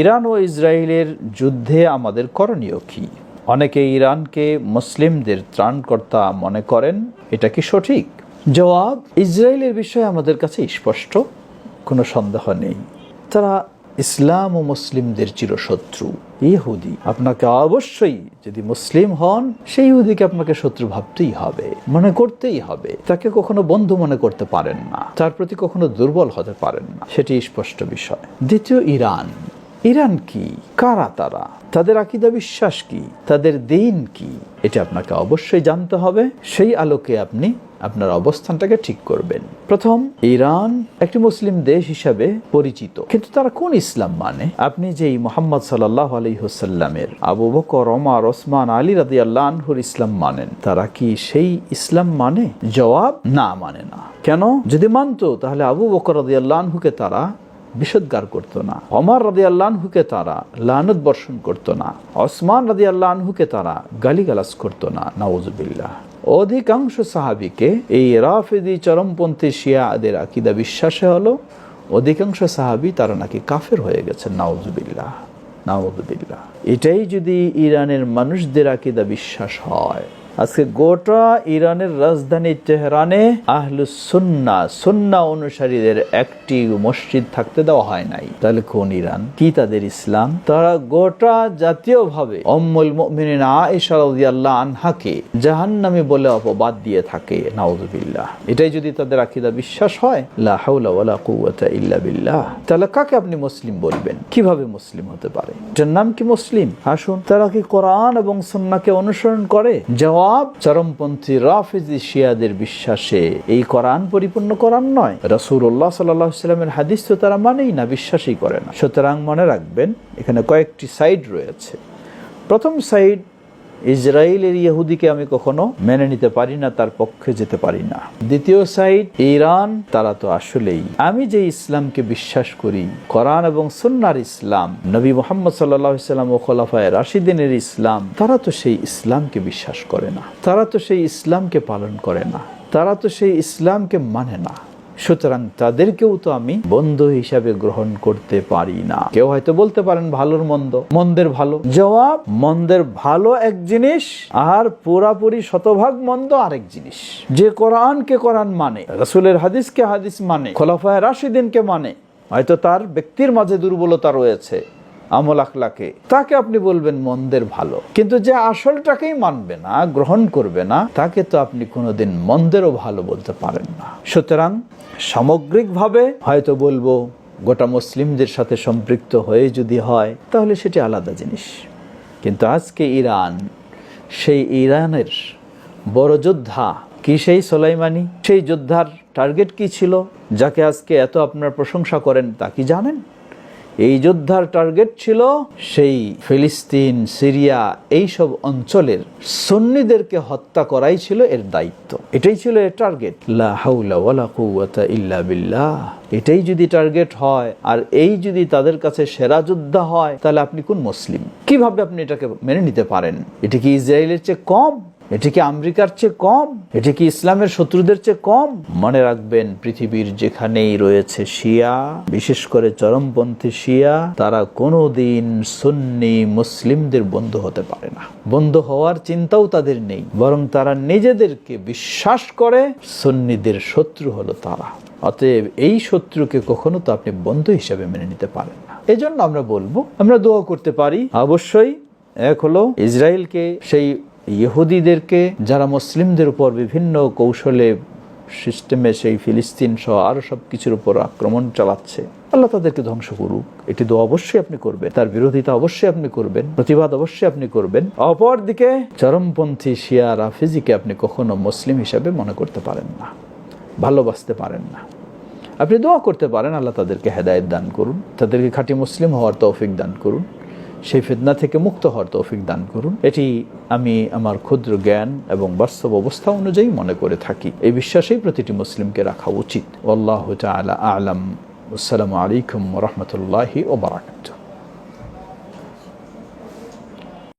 Iran ও ইসরায়েলের যুদ্ধে আমাদের করণীয় কি? অনেকে ইরানকে মুসলিমদের ত্রাণকর্তা মনে করেন, এটা কি সঠিক? জবাব, ইসরায়েলের বিষয়ে আমাদের কাছে স্পষ্ট, কোনো সন্দেহ নেই। তারা ইসলাম ও মুসলিমদের চিরশত্রু, ইহুদি। আপনাকে অবশ্যই যদি মুসলিম হন, সেই ইহুদিকে আপনাকে শত্রু ভাবতেই হবে, মনে করতেই হবে। তাকে কখনো বন্ধু মনে করতে পারেন না, তার প্রতি কখনো দুর্বল হতে পারেন না, সেটি স্পষ্ট বিষয়। দ্বিতীয়, ইরান। ইরান কি? কারা তারা? তাদের আকিদা বিশ্বাস কি? তাদের দিন কি? এটা আপনাকে অবশ্যই জানতে হবে। সেই আলোকে আপনি আপনার অবস্থানটাকে ঠিক করবেন। প্রথম, ইরান একটি মুসলিম দেশ হিসাবে পরিচিত। কিন্তু তারা কোন ইসলাম মানে? আপনি যেই মোহাম্মদ সাল্লাহ আলী হোসাল্লামের আবু বকর, ওমর, ওসমান, আলী রাদি আল্লাহর ইসলাম মানেন। তারা কি সেই ইসলাম মানে? জবাব, না মানে না। কেন? যদি মানতো, তাহলে আবু বকর রাদি আল্লাহকে তারা বিষোদ্গার করতো না। অমর রাদি আল্লাহকে তারা লানত বর্ষণ করতো না। ওসমান রাদি আল্লাহকে তারা গালিগালাজ করতো না। নওয়াজবিল্লাহ অধিকাংশ সাহাবিকে এই রাফেদি চরমপন্থী শিয়াদের আকিদা বিশ্বাসে হলো, অধিকাংশ সাহাবি তারা নাকি কাফের হয়ে গেছে নাউজুবিল্লাহ। নাউজুবিল্লাহ। এটাই যদি ইরানের মানুষদের আকিদা বিশ্বাস হয় আজকে গোটা ইরানের রাজধানী তেহরানে আহলুস সুন্না সুন্না অনুসারীদের একটি মসজিদ থাকতে দেওয়া হয় নাই। তাহলে কোন ইরান? কি তাদের ইসলাম? তারা গোটা জাতীয়ভাবে অম্মুল মুমিনিন আয়েশা রাদিয়াল্লাহু আনহাকে জাহান্নামী বলে অপবাদ দিয়ে থাকে, নাউজুবিল্লাহ। এটাই যদি তাদের আকিদা বিশ্বাস হয়, লা হাওলা ইল্লা বিল্লাহ। তাহলে কাকে আপনি মুসলিম বলবেন? কীভাবে মুসলিম হতে পারে? এটার নাম কি মুসলিম? আসুন, তারা কি কোরআন এবং সন্নাকে অনুসরণ করে? জবাব, চরমপন্থী রাফিজি শিয়াদের বিশ্বাসে। এই কোরআন পরিপূর্ণ কোরআন নয়। রসুল্লাহ সাল্লামের হাদিস তো তারা মানেই না, বিশ্বাসই করে না। সুতরাং মনে রাখবেন, এখানে কয়েকটি সাইড রয়েছে। প্রথম সাইড ইসরায়েলের ইহুদিকে আমি কখনো মেনে নিতে পারি না, তার পক্ষে যেতে পারি না। দ্বিতীয় সাইড ইরান, তারা তো আসলেই। আমি যে ইসলামকে বিশ্বাস করি, কোরআন এবং সুন্নার ইসলাম, নবী মোহাম্মদ সাল্লাম ও খোলাফায় রাশিদিনের ইসলাম, তারা তো সেই ইসলামকে বিশ্বাস করে না। তারা তো সেই ইসলামকে পালন করে না। তারা তো সেই ইসলামকে মানে না। সুতরাং তাদেরকেও তো আমি বন্ধু হিসাবে গ্রহণ করতে পারি না। কেউ হয়তো বলতে পারেন ভালোর মন্দ, মন্দের ভালো। জবাব, মন্দের ভালো এক জিনিস, আর পুরাপুরি শতভাগ মন্দ আরেক জিনিস। যে কোরআনকে কোরআন মানে রসুলের হাদিসকে হাদিস মানে খোলাফায় রাশিদিনকে মানে হয়তো তার ব্যক্তির মাঝে দুর্বলতা রয়েছে। আমল আখলাকে, তাকে আপনি বলবেন মন্দের ভালো। কিন্তু যে আসলটাকেই মানবে না, গ্রহণ করবে না, তাকে তো আপনি কোনোদিন মন্দেরও ভালো বলতে পারেন না। সুতরাং সামগ্রিকভাবে হয়তো বলব, গোটা মুসলিমদের সাথে সম্পৃক্ত হয়ে যদি হয়, তাহলে সেটি আলাদা জিনিস। কিন্তু আজকে ইরান, সেই ইরানের বড় যোদ্ধা কি সেই সোলাইমানি? সেই যোদ্ধার টার্গেট কি ছিল? যাকে আজকে এত আপনার প্রশংসা করেন, তা কি জানেন? এই যোদ্ধার টার্গেট ছিল সেই ফিলিস্তিন, সিরিয়া এই সব অঞ্চলের সন্নিদেরকে হত্যা করাই ছিল এর দায়িত্ব। এটাই ছিল এর টার্গেট ইল্লা বিল্লাহ। এটাই যদি টার্গেট হয়, আর এই যদি তাদের কাছে সেরা যোদ্ধা হয়, তাহলে আপনি কোন মুসলিম? কীভাবে আপনি এটাকে মেনে নিতে পারেন? এটা কি ইসরায়েলের চেয়ে কম? এটি কি আমেরিকার চেয়ে কম? এটি কি ইসলামের শত্রুদের চেয়ে কম? মনে রাখবেন, পৃথিবীর যেখানেই রয়েছে শিয়া, বিশেষ করে চরমপন্থী শিয়া, তারা কোনোদিন সুন্নি মুসলিমদের বন্ধু হতে পারে না। বন্ধু হওয়ার চিন্তাও তাদের নেই, বরং তারা নিজেদেরকে বিশ্বাস করে সুন্নিদের শত্রু হলো তারা। অতএব এই শত্রুকে কখনো তো আপনি বন্ধু হিসাবে মেনে নিতে পারেন না। এজন্য আমরা বলব, আমরা দোয়া করতে পারি। অবশ্যই, এক হলো ইসরায়েলকে সেই ইহুদিদেরকে, যারা মুসলিমদের উপর বিভিন্ন কৌশলে সিস্টেমে সেই ফিলিস্তিন সহ আরও সব কিছুর উপর আক্রমণ চালাচ্ছে, আল্লাহ তাদেরকে ধ্বংস করুক। এটি তো অবশ্যই আপনি করবেন, তার বিরোধিতা অবশ্যই আপনি করবেন, প্রতিবাদ অবশ্যই আপনি করবেন। অপর দিকে চরমপন্থী শিয়া রাফিজিকে আপনি কখনো মুসলিম হিসাবে মনে করতে পারেন না, ভালোবাসতে পারেন না। আপনি দোয়া করতে পারেন, আল্লাহ তাদেরকে হেদায়ত দান করুন, তাদেরকে খাঁটি মুসলিম হওয়ার তৌফিক দান করুন। সেই ফেদনা থেকে মুক্ত হওয়ার তৌফিক দান করুন। এটি আমি আমার ক্ষুদ্র জ্ঞান এবং বাস্তব অবস্থা অনুযায়ী মনে করে থাকি। এই বিশ্বাসেই প্রতিটি মুসলিমকে রাখা উচিত। আল্লাহ আলা আলম। আসসালামু আলাইকুম রহমতুল্লাহি ওবরাকাতুহ